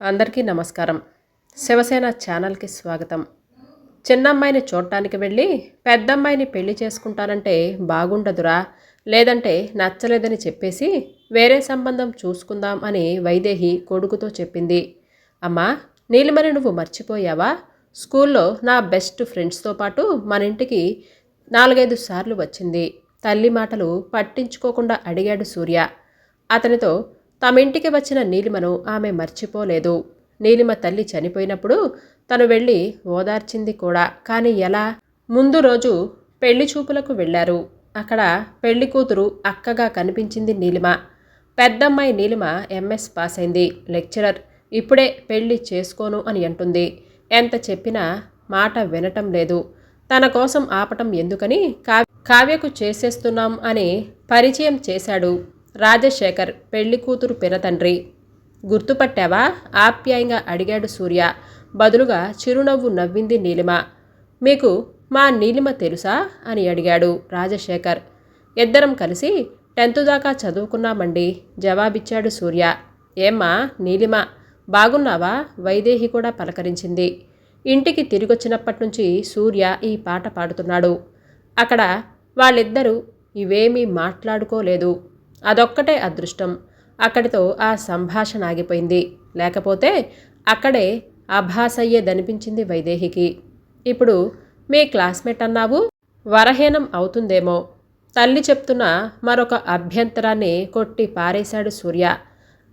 అందరికీ నమస్కారం. శివసేన ఛానల్కి స్వాగతం. చిన్నమ్మాయిని చూడటానికి వెళ్ళి పెద్దమ్మాయిని పెళ్ళి చేసుకుంటానంటే బాగుండదురా లేదంటే నచ్చలేదని చెప్పేసి వేరే సంబంధం చూసుకుందాం అని వైదేహి కొడుకుతో చెప్పింది. అమ్మా నీలిమని నువ్వు మర్చిపోయావా? స్కూల్లో నా బెస్ట్ ఫ్రెండ్స్తో పాటు మన ఇంటికి నాలుగైదు సార్లు వచ్చింది. తల్లి మాటలు పట్టించుకోకుండా అడిగాడు సూర్య. అతనితో తమ ఇంటికి వచ్చిన నీలిమను ఆమె మర్చిపోలేదు. నీలిమ తల్లి చనిపోయినప్పుడు తను వెళ్ళి ఓదార్చింది కూడా. కానీ ఎలా? ముందు రోజు పెళ్ళి చూపులకు వెళ్ళారు. అక్కడ పెళ్ళి కూతురు అక్కగా కనిపించింది నీలిమ. పెద్దమ్మాయి నీలిమ ఎంఎస్ పాస్ అయింది లెక్చరర్ ఇప్పుడే పెళ్ళి చేసుకోను అని అంటుంది. ఎంత చెప్పినా మాట వినటం లేదు. తన కోసం ఆపటం ఎందుకని కా- కావ్యకు చేసేస్తున్నాం అని పరిచయం చేశాడు. రాజశేఖర్ పెళ్ళి కూతురు పినతండ్రి గుర్తుపట్టావా? ఆప్యాయంగా అడిగాడు సూర్య. బదులుగా చిరునవ్వు నవ్వింది నీలిమ. మీకు మా నీలిమ తెలుసా? అని అడిగాడు రాజశేఖర్. ఇద్దరం కలిసి టెన్త్ దాకా చదువుకున్నామండి జవాబిచ్చాడు సూర్య. ఏమ్మా నీలిమ బాగున్నావా? వైదేహి కూడా పలకరించింది. ఇంటికి తిరిగొచ్చినప్పటి నుంచి సూర్య ఈ పాట పాడుతున్నాడు. అక్కడ వాళ్ళిద్దరూ ఇవేమీ మాట్లాడుకోలేదు. అదొక్కటే అదృష్టం. అక్కడితో ఆ సంభాషణ ఆగిపోయింది. లేకపోతే అక్కడే అభాసయ్యేదనిపించింది వైదేహికి. ఇప్పుడు మీ క్లాస్మేట్ అన్నావు? వరహీనం అవుతుందేమో. తల్లి చెప్తున్న మరొక అభ్యంతరాన్ని కొట్టి పారేశాడు సూర్య.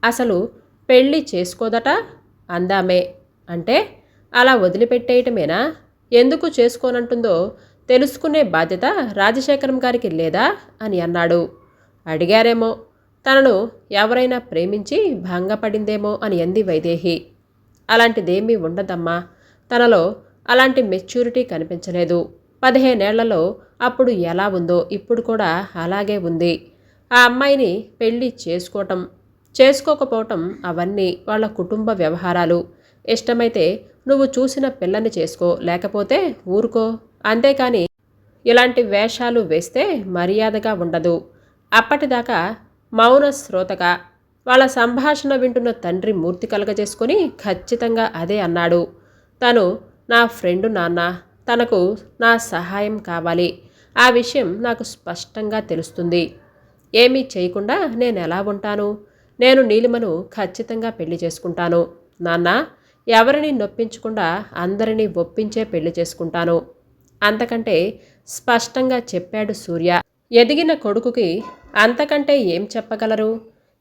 అసలు పెళ్ళి చేసుకోదట? అందామే. అంటే అలా వదిలిపెట్టేయటమేనా? ఎందుకు చేసుకోనంటుందో తెలుసుకునే బాధ్యత రాజశేఖరం గారికి లేదా? అని అన్నాడు. అడిగారేమో. తనను ఎవరైనా ప్రేమించి భంగపడిందేమో అని అంది వైదేహి. అలాంటిదేమీ ఉండదమ్మా. తనలో అలాంటి మెచ్యూరిటీ కనిపించలేదు. పదిహేనేళ్ళలో అప్పుడు ఎలా ఉందో ఇప్పుడు కూడా అలాగే ఉంది. ఆ అమ్మాయిని పెళ్ళి చేసుకోవటం చేసుకోకపోవటం అవన్నీ వాళ్ళ కుటుంబ వ్యవహారాలు. ఇష్టమైతే నువ్వు చూసిన పిల్లని చేసుకో లేకపోతే ఊరుకో. అంతేకాని ఇలాంటి వేషాలు వేస్తే మర్యాదగా ఉండదు. అప్పటిదాకా మౌన శ్రోతగా వాళ్ళ సంభాషణ వింటున్న తండ్రి మూర్తి కలగజేసుకొని ఖచ్చితంగా అదే అన్నాడు. తను నా ఫ్రెండు నాన్న తనకు నా సహాయం కావాలి. ఆ విషయం నాకు స్పష్టంగా తెలుస్తుంది. ఏమీ చేయకుండా నేను ఎలా ఉంటాను? నేను నీలిమను ఖచ్చితంగా పెళ్ళి చేసుకుంటాను. నాన్న ఎవరిని నొప్పించకుండా అందరినీ ఒప్పించే పెళ్ళి చేసుకుంటాను. అంతకంటే స్పష్టంగా చెప్పాడు సూర్య. ఎదిగిన కొడుకుకి అంతకంటే ఏం చెప్పగలరు?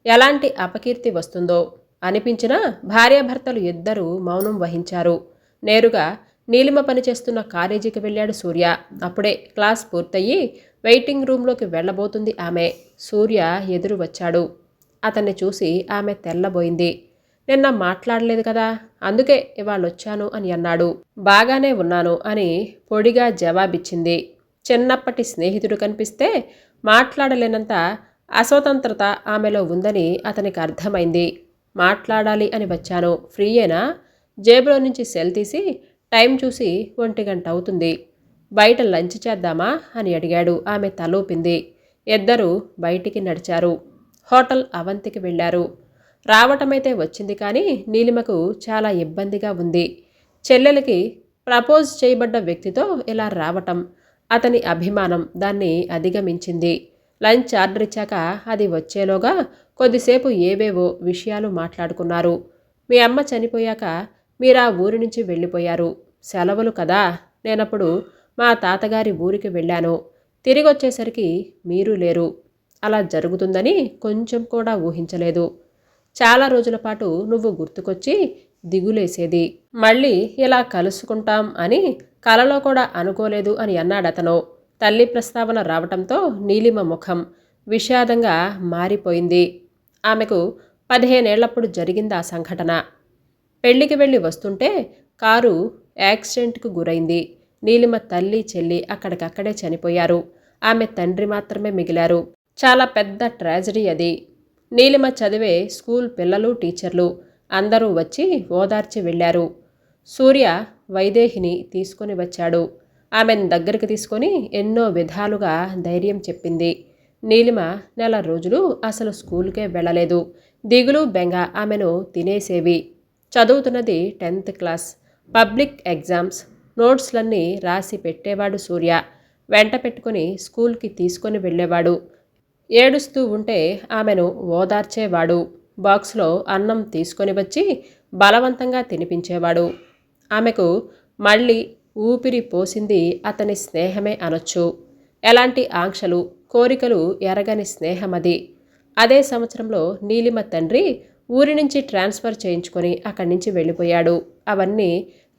ఎలాంటి అపకీర్తి వస్తుందో అనిపించిన భార్యాభర్తలు ఇద్దరూ మౌనం వహించారు. నేరుగా నీలిమ పనిచేస్తున్న కాలేజీకి వెళ్ళాడు సూర్య. అప్పుడే క్లాస్ పూర్తయి వెయిటింగ్ రూమ్లోకి వెళ్ళబోతుంది ఆమె. సూర్య ఎదురు వచ్చాడు. అతన్ని చూసి ఆమె తెల్లబోయింది. నిన్న మాట్లాడలేదు కదా అందుకే ఇవాళ వచ్చాను అని అన్నాడు. బాగానే ఉన్నాను అని పొడిగా జవాబిచ్చింది. చిన్నప్పటి స్నేహితుడు కనిపిస్తే మాట్లాడలేనంత అస్వతంత్రత ఆమెలో ఉందని అతనికి అర్థమైంది. మాట్లాడాలి అని వచ్చాను. ఫ్రీయేనా? జేబులో నుంచి సెల్ తీసి టైం చూసి ఒంటి గంట అవుతుంది. బయట లంచ్ చేద్దామా? అని అడిగాడు. ఆమె తలూపింది. ఇద్దరూ బయటికి నడిచారు. హోటల్ అవంతికి వెళ్ళారు. రావటమైతే వచ్చింది కానీ నీలిమకు చాలా ఇబ్బందిగా ఉంది. చెల్లెలకి ప్రపోజ్ చేయబడ్డ వ్యక్తితో ఇలా రావటం అతని అభిమానం దాన్ని అధిగమించింది. లంచ్ ఆర్డర్ ఇచ్చాక అది వచ్చేలోగా కొద్దిసేపు ఏవేవో విషయాలు మాట్లాడుకున్నారు. మీ అమ్మ చనిపోయాక మీరు ఆ ఊరి నుంచి వెళ్ళిపోయారు. సెలవులు కదా నేనప్పుడు మా తాతగారి ఊరికి వెళ్ళాను. తిరిగి వచ్చేసరికి మీరు లేరు. అలా జరుగుతుందని కొంచెం కూడా ఊహించలేదు. చాలా రోజుల పాటు నువ్వు గుర్తుకొచ్చి దిగులేసేది. మళ్ళీ ఇలా కలుసుకుంటాం అని కలలో కూడా అనుకోలేదు అని అన్నాడతను. తల్లి ప్రస్తావన రావటంతో నీలిమ ముఖం విషాదంగా మారిపోయింది. ఆమెకు పదిహేనేళ్ళప్పుడు జరిగింది ఆ సంఘటన. పెళ్ళికి వెళ్ళి వస్తుంటే కారు యాక్సిడెంట్కు గురైంది. నీలిమ తల్లి చెల్లి అక్కడికక్కడే చనిపోయారు. ఆమె తండ్రి మాత్రమే మిగిలారు. చాలా పెద్ద ట్రాజడీ అది. నీలిమ చదివే స్కూల్ పిల్లలు టీచర్లు అందరూ వచ్చి ఓదార్చి వెళ్ళారు. సూర్య వైదేహిని తీసుకొని వచ్చాడు. ఆమెను దగ్గరికి తీసుకొని ఎన్నో విధాలుగా ధైర్యం చెప్పింది. నీలిమ నెల రోజులు అసలు స్కూల్కే వెళ్ళలేదు. దిగులు బెంగ ఆమెను తినేసేవి. చదువుతున్నది టెన్త్ క్లాస్. Public exams. నోట్స్లన్నీ రాసి పెట్టేవాడు సూర్య. వెంట పెట్టుకుని స్కూల్కి తీసుకొని వెళ్ళేవాడు. ఏడుస్తూ ఉంటే ఆమెను ఓదార్చేవాడు. బాక్స్లో అన్నం తీసుకొని వచ్చి బలవంతంగా తినిపించేవాడు. ఆమెకు మళ్ళీ ఊపిరి పోసింది అతని స్నేహమే అనొచ్చు. ఎలాంటి ఆంక్షలు కోరికలు ఎరగని స్నేహమది. అదే సంవత్సరంలో నీలిమ తండ్రి ఊరి నుంచి ట్రాన్స్ఫర్ చేయించుకొని అక్కడి నుంచి వెళ్ళిపోయాడు. అవన్నీ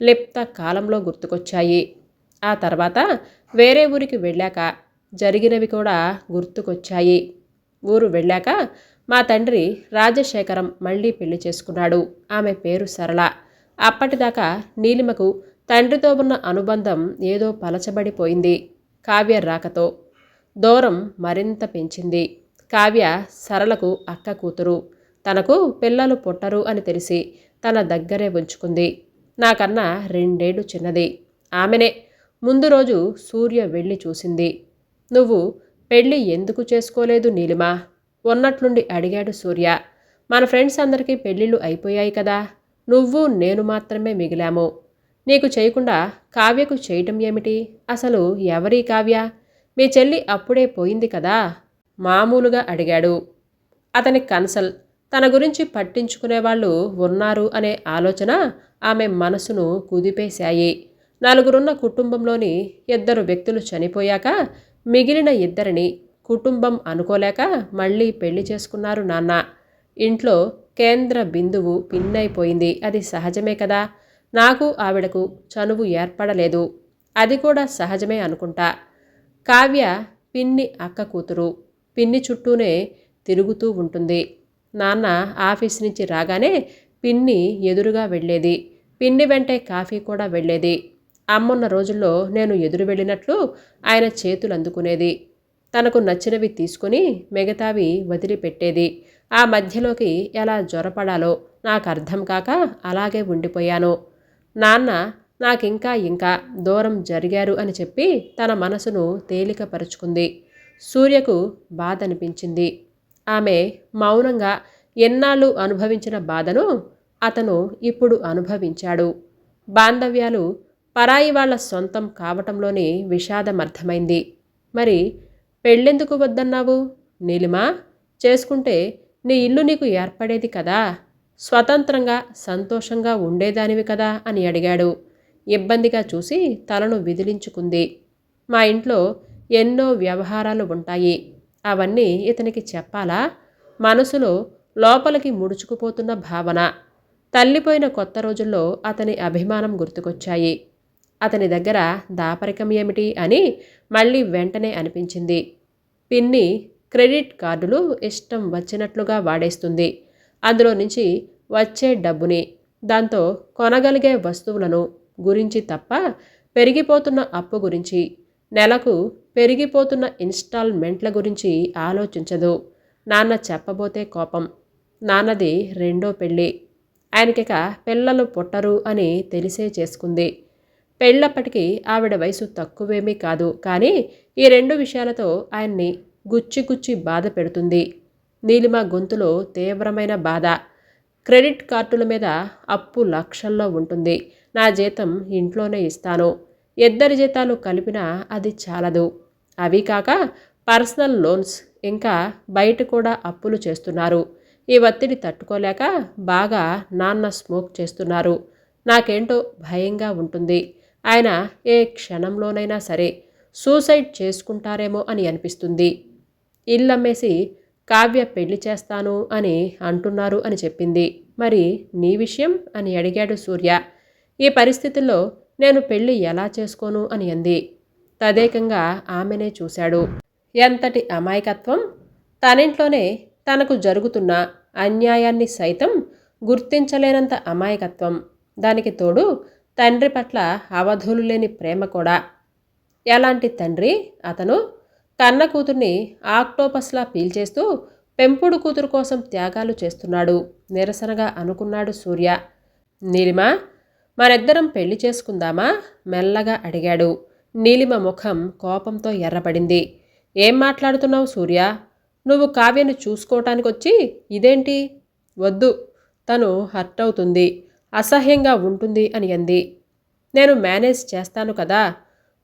లిప్త కాలంలో గుర్తుకొచ్చాయి. ఆ తర్వాత వేరే ఊరికి వెళ్ళాక జరిగినవి కూడా గుర్తుకొచ్చాయి. ఊరు వెళ్ళాక మా తండ్రి రాజశేఖరం మళ్ళీ పెళ్ళి చేసుకున్నాడు. ఆమె పేరు సరళ. అప్పటిదాకా నీలిమకు తండ్రితో ఉన్న అనుబంధం ఏదో పలచబడిపోయింది కావ్య రాకతో. దూరం మరింత పెంచింది. కావ్య సరళకు అక్క కూతురు. తనకు పిల్లలు పుట్టరు అని తెలిసి తన దగ్గరే ఉంచుకుంది. నాకన్నా రెండేళ్ళు చిన్నది. ఆమెనే. ముందు రోజు సూర్య వెళ్ళి చూసింది. నువ్వు పెళ్ళి ఎందుకు చేసుకోలేదు నీలిమా? ఉన్నట్లుండి అడిగాడు సూర్య. మన ఫ్రెండ్స్ అందరికీ పెళ్ళిళ్ళు అయిపోయాయి కదా. నువ్వు నేను మాత్రమే మిగిలాము. నీకు చేయకుండా కావ్యకు చేయటం ఏమిటి? అసలు ఎవరి కావ్య? మీ చెల్లి అప్పుడే పోయింది కదా? మామూలుగా అడిగాడు. అతని కన్సల్. తన గురించి పట్టించుకునేవాళ్ళు ఉన్నారు అనే ఆలోచన ఆమె మనసును కుదిపేశాయి. నలుగురున్న కుటుంబంలోని ఇద్దరు వ్యక్తులు చనిపోయాక మిగిలిన ఇద్దరిని కుటుంబం అనుకోలేక మళ్ళీ పెళ్ళి చేసుకున్నారు నాన్న. ఇంట్లో కేంద్ర బిందువు పిన్నైపోయింది. అది సహజమే కదా? నాకు ఆవిడకు చనువు ఏర్పడలేదు. అది కూడా సహజమే అనుకుంటా. కావ్య పిన్ని అక్క కూతురు. పిన్ని చుట్టూనే తిరుగుతూ ఉంటుంది. నాన్న ఆఫీస్ నుంచి రాగానే పిన్ని ఎదురుగా వెళ్ళేది. పిన్ని వెంటే కాఫీ కూడా వెళ్ళేది. అమ్మున్న రోజుల్లో నేను ఎదురు వెళ్ళినట్లు ఆయన చేతులు అందుకునేది తనకు నచ్చినవి తీసుకుని మిగతావి వదిలిపెట్టేది. ఆ మధ్యలోకి ఎలా జ్వరపడాలో నాకు అర్థం కాక అలాగే ఉండిపోయాను. నాన్న నాకింకా ఇంకా దూరం జరిగారు అని చెప్పి తన మనసును తేలికపరుచుకుంది. సూర్యకు బాధ అనిపించింది ఆమె మౌనంగా ఎన్నాళ్ళు అనుభవించిన బాధను అతను ఇప్పుడు అనుభవించాడు. బాంధవ్యాలు పరాయి వాళ్ళ సొంతం కావటంలోని విషాదం అర్థమైంది మరి పెళ్ళెందుకు వద్దన్నావు? నీలిమా చేసుకుంటే నీ ఇల్లు నీకు ఏర్పడేది కదా? స్వతంత్రంగా సంతోషంగా ఉండేదానివి కదా అని అడిగాడు. ఇబ్బందిగా చూసి తలను విదిలించుకుంది. మా ఇంట్లో ఎన్నో వ్యవహారాలు ఉంటాయి. అవన్నీ ఇతనికి చెప్పాలా? మనసులో లోపలికి ముడుచుకుపోతున్న భావన. తల్లిపోయిన కొత్త రోజుల్లో అతని అభిమానం గుర్తుకొచ్చాయి. అతని దగ్గర దాపరికం ఏమిటి అని మళ్ళీ వెంటనే అనిపించింది. పిన్ని క్రెడిట్ కార్డులు ఇష్టం వచ్చినట్లుగా వాడేస్తుంది. అందులో నుంచి వచ్చే డబ్బుని దాంతో కొనగలిగే వస్తువులను గురించి తప్ప పెరిగిపోతున్న అప్పు గురించి నెలకు పెరిగిపోతున్న ఇన్స్టాల్మెంట్ల గురించి ఆలోచించదు. నాన్న చెప్పబోతే కోపం. నాన్నది రెండో పెళ్ళి. ఆయనకిక పిల్లలు పుట్టరు అని తెలిసే చేసుకుంది. పెళ్ళప్పటికీ ఆవిడ వయసు తక్కువేమీ కాదు. కానీ ఈ రెండు విషయాలతో ఆయన్ని గుచ్చి గుచ్చి బాధ పెడుతుంది. నీలిమ గొంతులో తీవ్రమైన బాధ. క్రెడిట్ కార్డుల మీద అప్పు లక్షల్లో ఉంటుంది. నా జీతం ఇంట్లోనే ఇస్తాను. ఇద్దరి జీతాలు కలిపినా అది చాలదు. అవి కాక పర్సనల్ లోన్స్ ఇంకా బయట కూడా అప్పులు చేస్తున్నారు. ఈ ఒత్తిడి తట్టుకోలేక బాగా నాన్న స్మోక్ చేస్తున్నారు. నాకేంటో భయంగా ఉంటుంది. ఆయన ఏ క్షణంలోనైనా సరే సూసైడ్ చేసుకుంటారేమో అని అనిపిస్తుంది. ఇల్లమ్మేసి కావ్య పెళ్ళి చేస్తాను అని అంటున్నారు అని చెప్పింది. మరి నీ విషయం? అని అడిగాడు సూర్య. ఈ పరిస్థితుల్లో నేను పెళ్ళి ఎలా చేసుకోను? అని అంది. తదేకంగా ఆమెనే చూశాడు. ఎంతటి అమాయకత్వం? తనింట్లోనే తనకు జరుగుతున్న అన్యాయాన్ని సైతం గుర్తించలేనంత అమాయకత్వం. దానికి తోడు తండ్రి పట్ల అవధులు లేని ప్రేమ కూడా. ఎలాంటి తండ్రి? అతను కన్న కూతుర్ని ఆక్టోపస్లా పీల్చేస్తూ పెంపుడు కూతురు కోసం త్యాగాలు చేస్తున్నాడు. నిరసనగా అనుకున్నాడు సూర్య. నీలిమ మనిద్దరం పెళ్ళి చేసుకుందామా? మెల్లగా అడిగాడు. నీలిమ ముఖం కోపంతో ఎర్రబడింది. ఏం మాట్లాడుతున్నావు సూర్య? నువ్వు కావ్యను చూసుకోవటానికి వచ్చి ఇదేంటి? వద్దు. తను హర్ట్ అవుతుంది. అసహ్యంగా ఉంటుంది అని అంది. నేను మేనేజ్ చేస్తాను కదా?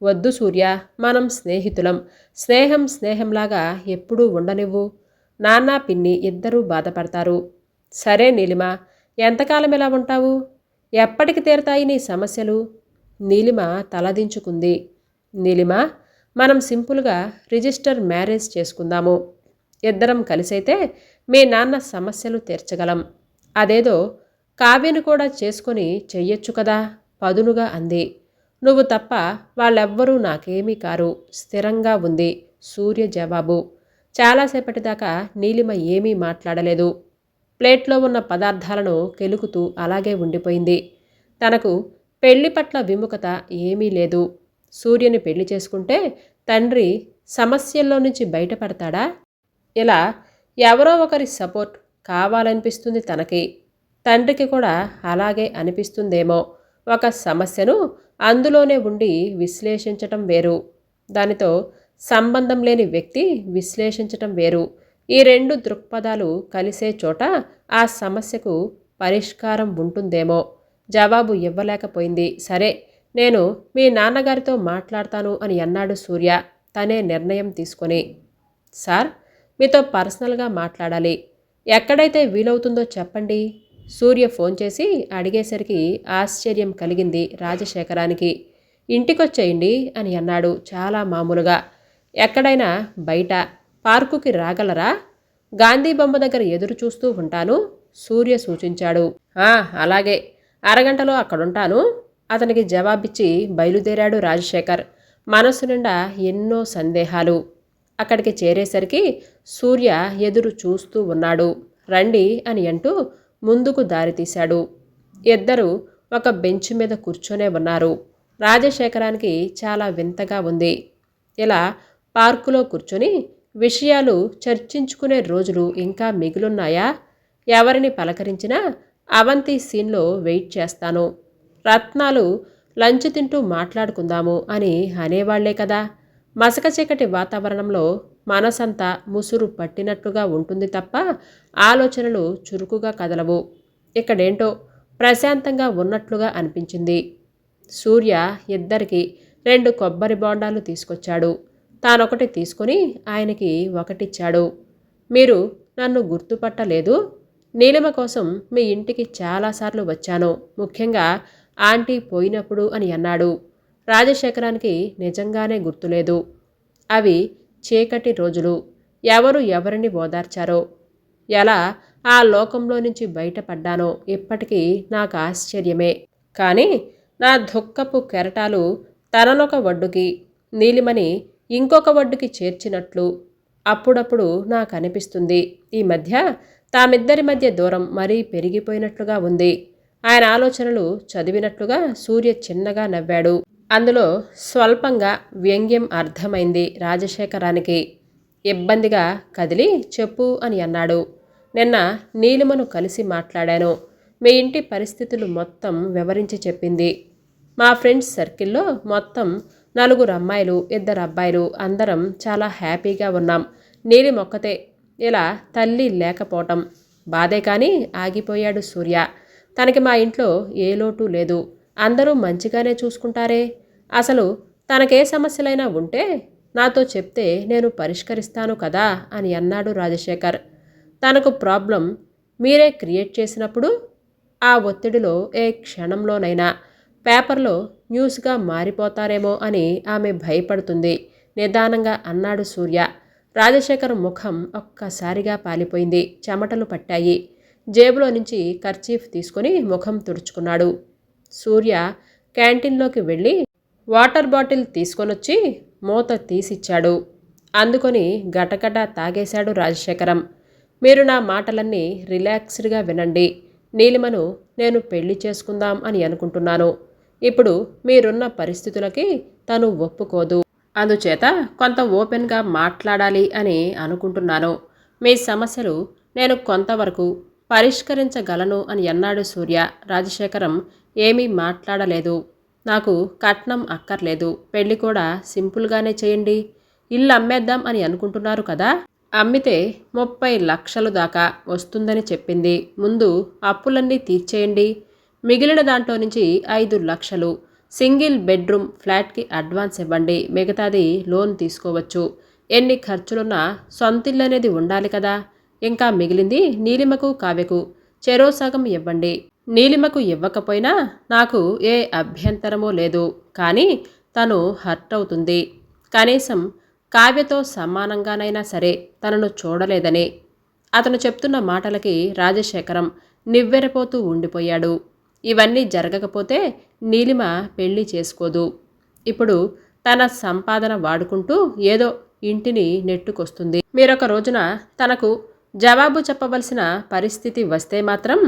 వద్దు సూర్య మనం స్నేహితులం. స్నేహం స్నేహంలాగా ఎప్పుడూ ఉండనివ్వు. నాన్న పిన్ని ఇద్దరూ బాధపడతారు. సరే నీలిమ ఎంతకాలం ఇలా ఉంటావు? ఎప్పటికి తీరతాయి నీ సమస్యలు? నీలిమ తలదించుకుంది. నీలిమ మనం సింపుల్గా రిజిస్టర్ మ్యారేజ్ చేసుకుందాము. ఇద్దరం కలిసైతే మీ నాన్న సమస్యలు తీర్చగలం. అదేదో కావ్యను కూడా చేసుకొని చెయ్యొచ్చు కదా? పదునుగా అంది. నువ్వు తప్ప వాళ్ళెవ్వరూ నాకేమీ కారు. స్థిరంగా ఉంది. సూర్య జవాబు. చాలాసేపటిదాకా నీలిమ ఏమీ మాట్లాడలేదు. ప్లేట్లో ఉన్న పదార్థాలను కెలుకుతూ అలాగే ఉండిపోయింది. తనకు పెళ్ళి పట్ల విముఖత ఏమీ లేదు. సూర్యని పెళ్ళి చేసుకుంటే తండ్రి సమస్యల్లో నుంచి బయటపడతాడా? ఇలా ఎవరో ఒకరి సపోర్ట్ కావాలనిపిస్తుంది తనకి. తండ్రికి కూడా అలాగే అనిపిస్తుందేమో. ఒక సమస్యను అందులోనే ఉండి విశ్లేషించటం వేరు. దానితో సంబంధం లేని వ్యక్తి విశ్లేషించటం వేరు. ఈ రెండు దృక్పథాలు కలిసే చోట ఆ సమస్యకు పరిష్కారం ఉంటుందేమో. జవాబు ఇవ్వలేకపోయింది. సరే నేను మీ నాన్నగారితో మాట్లాడతాను అని అన్నాడు సూర్య. తనే నిర్ణయం తీసుకొని సార్ మీతో పర్సనల్గా మాట్లాడాలి. ఎక్కడైతే వీలవుతుందో చెప్పండి. సూర్య ఫోన్ చేసి అడిగేసరికి ఆశ్చర్యం కలిగింది రాజశేఖరానికి. ఇంటికొచ్చేయండి అని అన్నాడు చాలా మామూలుగా. ఎక్కడైనా బయట పార్కుకి రాగలరా? గాంధీ బొమ్మ దగ్గర ఎదురు చూస్తూ ఉంటాను సూర్య సూచించాడు. అలాగే. అరగంటలో అక్కడుంటాను. అతనికి జవాబిచ్చి బయలుదేరాడు రాజశేఖర్. మనసు నిండా ఎన్నో సందేహాలు. అక్కడికి చేరేసరికి సూర్య ఎదురు చూస్తూ ఉన్నాడు. రండి అని అంటూ ముందుకు దారితీశాడు. ఇద్దరు ఒక బెంచ్ మీద కూర్చొనే ఉన్నారు. రాజశేఖరానికి చాలా వింతగా ఉంది. ఇలా పార్కులో కూర్చొని విషయాలు చర్చించుకునే రోజులు ఇంకా మిగిలున్నాయా? ఎవరిని పలకరించినా అవంతి సీన్లో వెయిట్ చేస్తాను. రత్నాలు లంచ్ తింటూ మాట్లాడుకుందాము అని అనేవాళ్ళే కదా. మసక చీకటి వాతావరణంలో మనసంతా ముసురు పట్టినట్లుగా ఉంటుంది తప్ప ఆలోచనలు చురుకుగా కదలవు. ఇక్కడేంటో ప్రశాంతంగా ఉన్నట్లుగా అనిపించింది. సూర్య ఇద్దరికి రెండు కొబ్బరి బోండాలు తీసుకొచ్చాడు. తానొకటి తీసుకొని ఆయనకి ఒకటిచ్చాడు. మీరు నన్ను గుర్తుపట్టలేదు. నీలిమ కోసం మీ ఇంటికి చాలాసార్లు వచ్చాను. ముఖ్యంగా ఆంటీ పోయినప్పుడు అని అన్నాడు. రాజశేఖరానికి నిజంగానే గుర్తులేదు. అవి చీకటి రోజులు ఎవరు ఎవరిని ఓదార్చారో? ఎలా ఆ లోకంలో నుంచి బయటపడ్డానో ఇప్పటికీ నాకు ఆశ్చర్యమే. కానీ నా దుఃఖపు కెరటాలు తననొక ఒడ్డుకి నీలిమని ఇంకొక ఒడ్డుకి చేర్చినట్లు అప్పుడప్పుడు నాకు అనిపిస్తుంది ఈ మధ్య తామిద్దరి మధ్య దూరం మరీ పెరిగిపోయినట్లుగా ఉంది. ఆయన ఆలోచనలు చదివినట్లుగా సూర్య చిన్నగా నవ్వాడు. అందులో స్వల్పంగా వ్యంగ్యం అర్థమైంది రాజశేఖరానికి. ఇబ్బందిగా కదిలి చెప్పు అని అన్నాడు. నిన్న నీలిమను కలిసి మాట్లాడాను. మీ ఇంటి పరిస్థితులు మొత్తం వివరించి చెప్పింది. మా ఫ్రెండ్స్ సర్కిల్లో మొత్తం నలుగురు అమ్మాయిలు ఇద్దరు అబ్బాయిలు అందరం చాలా హ్యాపీగా ఉన్నాం. నీలి మొక్కతే ఇలా తల్లి లేకపోవటం. బాధే కానీ ఆగిపోయాడు సూర్య. తనకి మా ఇంట్లో ఏ లోటు లేదు. అందరూ మంచిగానే చూసుకుంటారే? అసలు తనకే సమస్యలైనా ఉంటే నాతో చెప్తే నేను పరిష్కరిస్తాను కదా అని అన్నాడు రాజశేఖర్. తనకు ప్రాబ్లం మీరే క్రియేట్ చేసినప్పుడు ఆ ఒత్తిడిలో ఏ క్షణంలోనైనా పేపర్లో న్యూస్గా మారిపోతారేమో అని ఆమె భయపడుతుంది నిదానంగా అన్నాడు సూర్య. రాజశేఖర్ ముఖం ఒక్కసారిగా పాలిపోయింది చెమటలు పట్టాయి. జేబులో నుంచి కర్చీఫ్ తీసుకొని ముఖం తుడుచుకున్నాడు. సూర్య క్యాంటీన్లోకి వెళ్ళి వాటర్ బాటిల్ తీసుకొనొచ్చి మూత తీసిచ్చాడు. అందుకొని గటగట తాగేశాడు రాజశేఖరం. మీరు నా మాటలన్నీ రిలాక్స్డ్గా వినండి. నీలిమను నేను పెళ్ళి చేసుకుందాం అని అనుకుంటున్నాను. ఇప్పుడు మీరున్న పరిస్థితులకి తను ఒప్పుకోదు. అందుచేత కొంత ఓపెన్గా మాట్లాడాలి అని అనుకుంటున్నాను. మీ సమస్యలు నేను కొంతవరకు పరిష్కరించగలను అని అన్నాడు సూర్య. రాజశేఖరం ఏమీ మాట్లాడలేదు. నాకు కట్నం అక్కర్లేదు. పెళ్ళి కూడా సింపుల్గానే చేయండి. ఇల్లు అమ్మేద్దాం అని అనుకుంటున్నారు కదా? అమ్మితే ముప్పై లక్షలు దాకా వస్తుందని చెప్పింది. ముందు అప్పులన్నీ తీర్చేయండి. మిగిలిన దాంట్లో నుంచి ఐదు లక్షలు. సింగిల్ బెడ్రూమ్ ఫ్లాట్కి అడ్వాన్స్ ఇవ్వండి. మిగతాది లోన్ తీసుకోవచ్చు. ఎన్ని ఖర్చులున్నా సొంతిల్లు అనేది ఉండాలి కదా? ఇంకా మిగిలింది నీలిమకు కావ్యకు. చెరో సగం ఇవ్వండి. నీలిమకు ఇవ్వకపోయినా నాకు ఏ అభ్యంతరమూ లేదు. కానీ తను హర్ట్ అవుతుంది. కనీసం కావ్యతో సమానంగానైనా సరే తనను చూడలేదని. అతను చెప్తున్న మాటలకి రాజశేఖరం నివ్వెరపోతూ ఉండిపోయాడు. ఇవన్నీ జరగకపోతే నీలిమ పెళ్ళి చేసుకోదు. ఇప్పుడు తన సంపాదన వాడుకుంటూ ఏదో ఇంటిని నెట్టుకొస్తుంది. మీరొక రోజున తనకు జవాబు చెప్పవలసిన పరిస్థితి వస్తే మాత్రం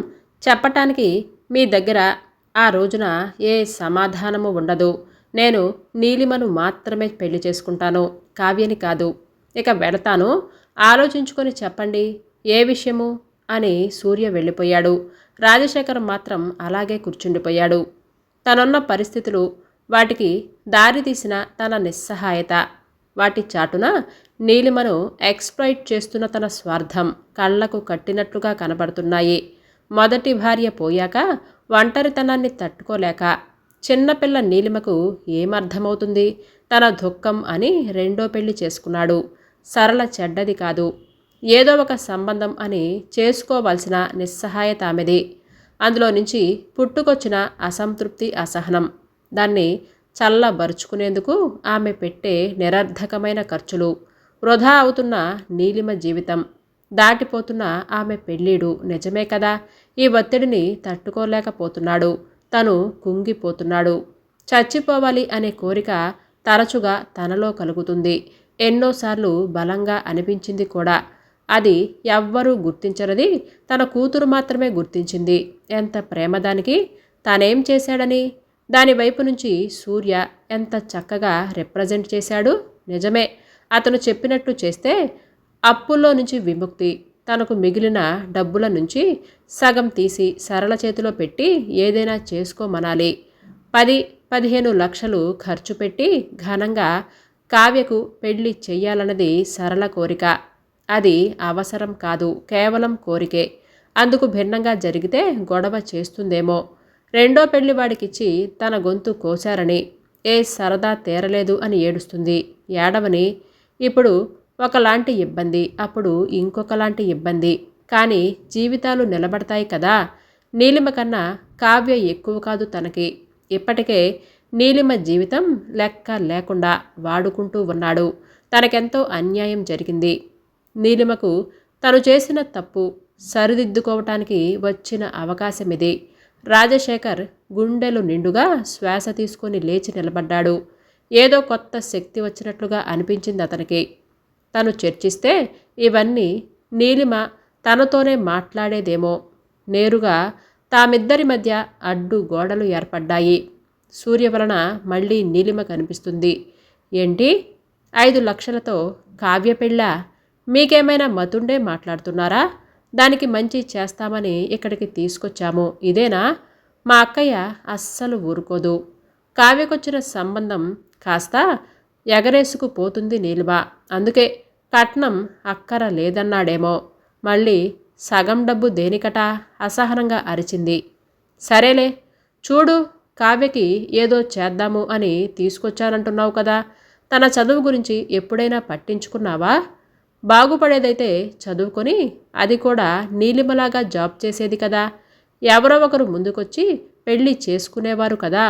చెప్పటానికి మీ దగ్గర ఆ రోజున ఏ సమాధానము ఉండదు. నేను నీలిమను మాత్రమే పెళ్ళి చేసుకుంటాను. కావ్యని కాదు. ఇక వెళతాను. ఆలోచించుకొని చెప్పండి ఏ విషయము? అని సూర్య వెళ్ళిపోయాడు. రాజశేఖర్ మాత్రం అలాగే కూర్చుండిపోయాడు. తనున్న పరిస్థితులు వాటికి దారితీసిన తన నిస్సహాయత. వాటి చాటున నీలిమను ఎక్స్ప్లైట్ చేస్తున్న తన స్వార్థం కళ్ళకు కట్టినట్లుగా కనబడుతున్నాయి. మొదటి భార్య పోయాక ఒంటరితనాన్ని తట్టుకోలేక చిన్నపిల్ల నీలిమకు ఏమర్థమవుతుంది? తన దుఃఖం అని రెండో పెళ్ళి చేసుకున్నాడు. సరళ చెడ్డది కాదు. ఏదో ఒక సంబంధం అని చేసుకోవలసిన నిస్సహాయత ఆమెది. అందులో నుంచి పుట్టుకొచ్చిన అసంతృప్తి అసహనం. దాన్ని చల్లబరుచుకునేందుకు ఆమె పెట్టే నిరర్ధకమైన ఖర్చులు. వృధా అవుతున్న నీలిమ జీవితం. దాటిపోతున్న ఆమె పెళ్ళీడు నిజమే కదా? ఈ ఒత్తిడిని తట్టుకోలేకపోతున్నాడు. తను కుంగిపోతున్నాడు. చచ్చిపోవాలి అనే కోరిక తరచుగా తనలో కలుగుతుంది. ఎన్నోసార్లు బలంగా అనిపించింది కూడా. అది ఎవ్వరూ గుర్తించరది. తన కూతురు మాత్రమే గుర్తించింది. ఎంత ప్రేమ దానికి? తానేం చేశాడని? దాని వైపు నుంచి సూర్య ఎంత చక్కగా రిప్రజెంట్ చేశాడు? నిజమే. అతను చెప్పినట్టు చేస్తే అప్పుల్లో నుంచి విముక్తి. తనకు మిగిలిన డబ్బుల నుంచి సగం తీసి సరళ చేతిలో పెట్టి ఏదైనా చేసుకోమనాలి. పది పదిహేను లక్షలు ఖర్చు పెట్టి ఘనంగా కావ్యకు పెళ్ళి చెయ్యాలన్నది సరళ కోరిక. అది అవసరం కాదు కేవలం కోరికే. అందుకు భిన్నంగా జరిగితే గొడవ చేస్తుందేమో. రెండో పెళ్ళి వాడికిచ్చి తన గొంతు కోశారని. ఏ సరదా తీరలేదు అని ఏడుస్తుంది. ఏడవని. ఇప్పుడు ఒకలాంటి ఇబ్బంది అప్పుడు ఇంకొకలాంటి ఇబ్బంది. కానీ జీవితాలు నిలబడతాయి కదా? నీలిమ కన్నా కావ్య ఎక్కువ కాదు తనకి. ఇప్పటికే నీలిమ జీవితం లెక్క లేకుండా వాడుకుంటూ ఉన్నాడు. తనకెంతో అన్యాయం జరిగింది. నీలిమకు తను చేసిన తప్పు సరిదిద్దుకోవటానికి వచ్చిన అవకాశం ఇది రాజశేఖర్ గుండెలు నిండుగా శ్వాస తీసుకొని లేచి నిలబడ్డాడు. ఏదో కొత్త శక్తి వచ్చినట్లుగా అనిపించింది అతనికి. తను చర్చిస్తే ఇవన్నీ నీలిమ తనతోనే మాట్లాడేదేమో. నేరుగా తామిద్దరి మధ్య అడ్డు గోడలు ఏర్పడ్డాయి. సూర్య వలన మళ్ళీ నీలిమ కనిపిస్తుంది. ఏంటి? ఐదు లక్షలతో కావ్య పెళ్ళ? మీకేమైనా మతుండే మాట్లాడుతున్నారా? దానికి మంచి చేస్తామని ఇక్కడికి తీసుకొచ్చాము. ఇదేనా? మా అక్కయ్య అస్సలు ఊరుకోదు. కావ్యకొచ్చిన సంబంధం కాస్త ఎగరేసుకు పోతుంది నీలిమ. అందుకే కట్నం అక్కర లేదన్నాడేమో మళ్ళీ సగం డబ్బు దేనికట? అసహనంగా అరిచింది. సరేలే చూడు కావ్యకి ఏదో చేద్దాము అని తీసుకొచ్చానంటున్నావు కదా తన చదువు గురించి ఎప్పుడైనా పట్టించుకున్నావా? బాగుపడేదైతే చదువుకొని అది కూడా నీలిమలాగా జాబ్ చేసేది కదా ఎవరో ఒకరు ముందుకొచ్చి పెళ్ళి చేసుకునేవారు కదా.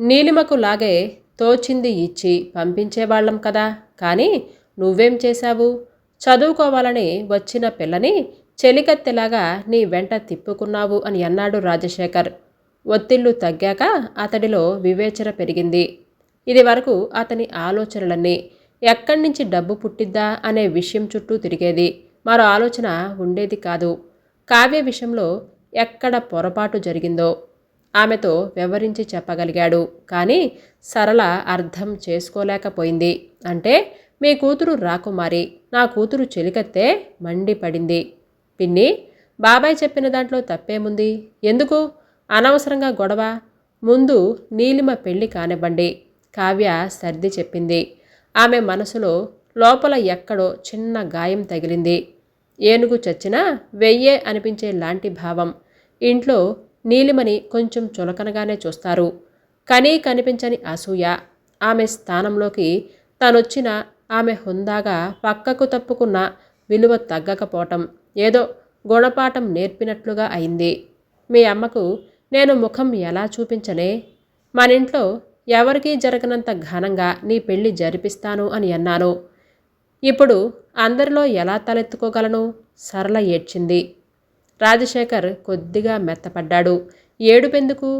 నీలిమకు లాగే తోచింది ఇచ్చి పంపించేవాళ్ళం కదా కానీ నువ్వేం చేశావు? చదువుకోవాలని వచ్చిన పిల్లని చెలికత్తెలాగా నీ వెంట తిప్పుకున్నావు అని అన్నాడు రాజశేఖర్. ఒత్తిళ్ళు తగ్గాక అతడిలో వివేచన పెరిగింది. ఇది వరకు అతని ఆలోచనలన్నీ ఎక్కడి నుంచి డబ్బు పుట్టిద్దా అనే విషయం చుట్టూ తిరిగేది. మరో ఆలోచన ఉండేది కాదు. కావ్య విషయంలో ఎక్కడ పొరపాటు జరిగిందో ఆమెతో వివరించి చెప్పగలిగాడు. కానీ సరళ అర్థం చేసుకోలేకపోయింది. అంటే మీ కూతురు రాకుమారి నా కూతురు చెలికత్తే మండిపడింది పిన్ని బాబాయ్ చెప్పిన దాంట్లో తప్పేముంది? ఎందుకు? అనవసరంగా గొడవ? ముందు నీలిమ పెళ్ళి కానివ్వండి కావ్య సర్ది చెప్పింది. ఆమె మనసులో లోపల ఎక్కడో చిన్న గాయం తగిలింది. ఏనుగు చచ్చినా వెయ్యే అనిపించే లాంటి భావం. ఇంట్లో నీలిమని కొంచెం చులకనగానే చూస్తారు. కనీ కనిపించని అసూయ. ఆమె స్థానంలోకి తనొచ్చిన ఆమె హుందాగా పక్కకు తప్పుకున్న విలువ తగ్గకపోవటం ఏదో గుణపాఠం నేర్పినట్లుగా అయింది. మీ అమ్మకు నేను ముఖం ఎలా చూపించనే మన ఇంట్లో ఎవరికీ జరగనంత ఘనంగా నీ పెళ్ళి జరిపిస్తాను అని అన్నాను. ఇప్పుడు అందరిలో ఎలా తలెత్తుకోగలను? సరళ ఏడ్చింది. రాజశేఖర్ కొద్దిగా మెత్తపడ్డాడు. ఏడుపెందుకు?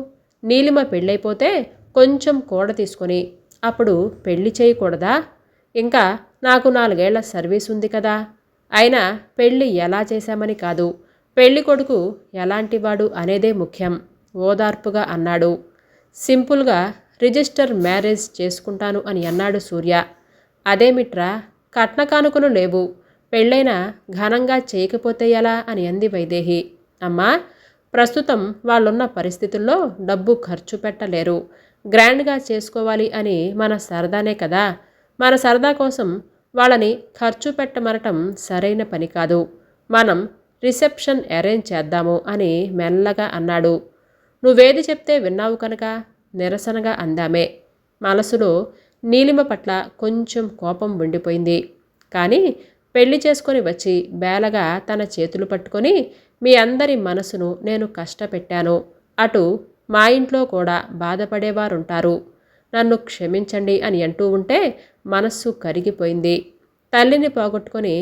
నీలిమ పెళ్ళైపోతే కొంచెం కూడ తీసుకొని అప్పుడు పెళ్ళి చేయకూడదా? ఇంకా నాకు నాలుగేళ్ళ సర్వీస్ ఉంది కదా. అయినా పెళ్ళి ఎలా చేశామని కాదు. పెళ్ళి కొడుకు ఎలాంటివాడు అనేదే ముఖ్యం. ఓదార్పుగా అన్నాడు. సింపుల్గా రిజిస్టర్ మ్యారేజ్ చేసుకుంటాను అని అన్నాడు సూర్య. అదేమిట్రా? కట్న కానుకలు లేవు. పెళ్ళైనా ఘనంగా చేయకపోతే ఎలా? అని అంది వైదేహి. అమ్మా ప్రస్తుతం వాళ్ళున్న పరిస్థితుల్లో డబ్బు ఖర్చు పెట్టలేరు. గ్రాండ్గా చేసుకోవాలి అని మన సరదానే కదా. మన సరదా కోసం వాళ్ళని ఖర్చు పెట్టమనటం సరైన పని కాదు. మనం రిసెప్షన్ అరేంజ్ చేద్దాము అని మెల్లగా అన్నాడు. నువ్వేది చెప్తే విన్నావు కనుక నిరసనగా అందామే. మనసులో నీలిమ పట్ల కొంచెం కోపం ఉండిపోయింది. కానీ పెళ్ళి చేసుకొని వచ్చి బేలగా తన చేతులు పట్టుకొని మీ అందరి మనసును నేను కష్టపెట్టాను. అటు మా ఇంట్లో కూడా బాధపడేవారుంటారు. నన్ను క్షమించండి అని అంటూ ఉంటే మనస్సు కరిగిపోయింది. తల్లిని పోగొట్టుకొని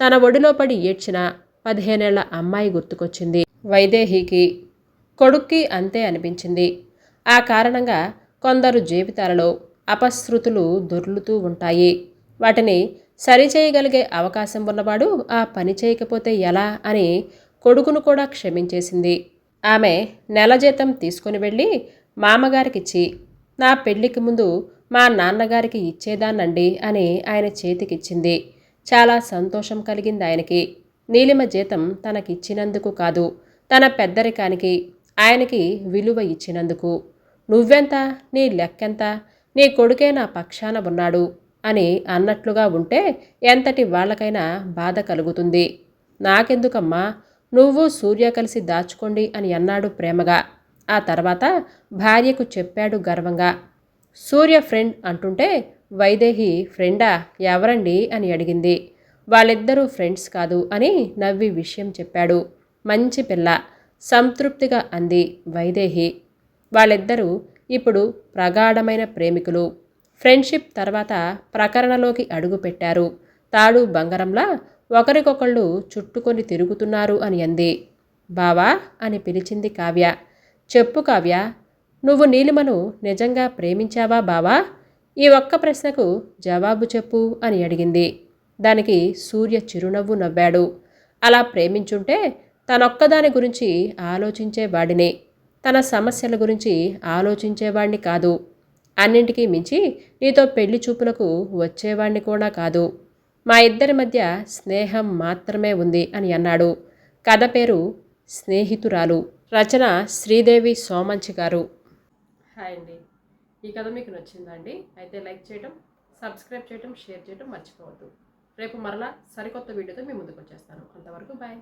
తన ఒడిలో పడి ఏడ్చిన పదిహేనేళ్ళ అమ్మాయి గుర్తుకొచ్చింది వైదేహికి. కొడుక్కి అంతే అనిపించింది. ఆ కారణంగా కొందరు జీవితాలలో అపశృతులు దొర్లుతూ ఉంటాయి. వాటిని సరిచేయగలిగే అవకాశం ఉన్నవాడు ఆ పని చేయకపోతే ఎలా అని కొడుకును కూడా క్షమించేసింది. ఆమె నెల జీతం తీసుకుని వెళ్ళి మామగారికిచ్చి నా పెళ్ళికి ముందు మా నాన్నగారికి ఇచ్చేదానండి అని ఆయన చేతికిచ్చింది. చాలా సంతోషం కలిగింది ఆయనకి. నీలిమ జీతం తనకిచ్చినందుకు కాదు తన పెద్దరికానికి ఆయనకి విలువ ఇచ్చినందుకు. నువ్వెంత? నీ లెక్కెంత? నీ కొడుకే నా పక్షాన ఉన్నాడు అని అన్నట్లుగా ఉంటే ఎంతటి వాళ్ళకైనా బాధ కలుగుతుంది. నాకెందుకమ్మా? నువ్వు సూర్య కలిసి దాచుకోండి అని అన్నాడు ప్రేమగా. ఆ తర్వాత భార్యకు చెప్పాడు గర్వంగా. సూర్య ఫ్రెండ్ అంటుంటే వైదేహి ఫ్రెండా? ఎవరండి? అని అడిగింది. వాళ్ళిద్దరూ ఫ్రెండ్స్ కాదు అని నవ్వి విషయం చెప్పాడు. మంచి పిల్ల సంతృప్తిగా అంది వైదేహి. వాళ్ళిద్దరూ ఇప్పుడు ప్రగాఢమైన ప్రేమికులు. ఫ్రెండ్షిప్ తర్వాత ప్రకరణలోకి అడుగుపెట్టారు తాడు బంగారంలా ఒకరికొకళ్ళు చుట్టుకొని తిరుగుతున్నారు అని అంది. బావా? అని పిలిచింది కావ్య. చెప్పు కావ్య నువ్వు నీలిమను నిజంగా ప్రేమించావా బావా? ఈ ఒక్క ప్రశ్నకు జవాబు చెప్పు అని అడిగింది. దానికి సూర్య చిరునవ్వు నవ్వాడు. అలా ప్రేమించుంటే తనొక్కదాని గురించి ఆలోచించేవాడిని తన సమస్యల గురించి ఆలోచించేవాణ్ణి కాదు. అన్నింటికీ మించి నీతో పెళ్ళి చూపులకు వచ్చేవాణ్ణి కూడా కాదు. మా ఇద్దరి మధ్య స్నేహం మాత్రమే ఉంది అని అన్నాడు. కథ పేరు స్నేహితురాలు. రచన శ్రీదేవి సోమంచి గారు. హాయ్ అండి. ఈ కథ మీకు నచ్చిందా అండి అయితే లైక్ చేయటం సబ్స్క్రైబ్ చేయటం షేర్ చేయటం మర్చిపోవద్దు. రేపు మరలా సరికొత్త వీడియోతో మీ ముందుకు వచ్చేస్తాను. అంతవరకు బాయ్.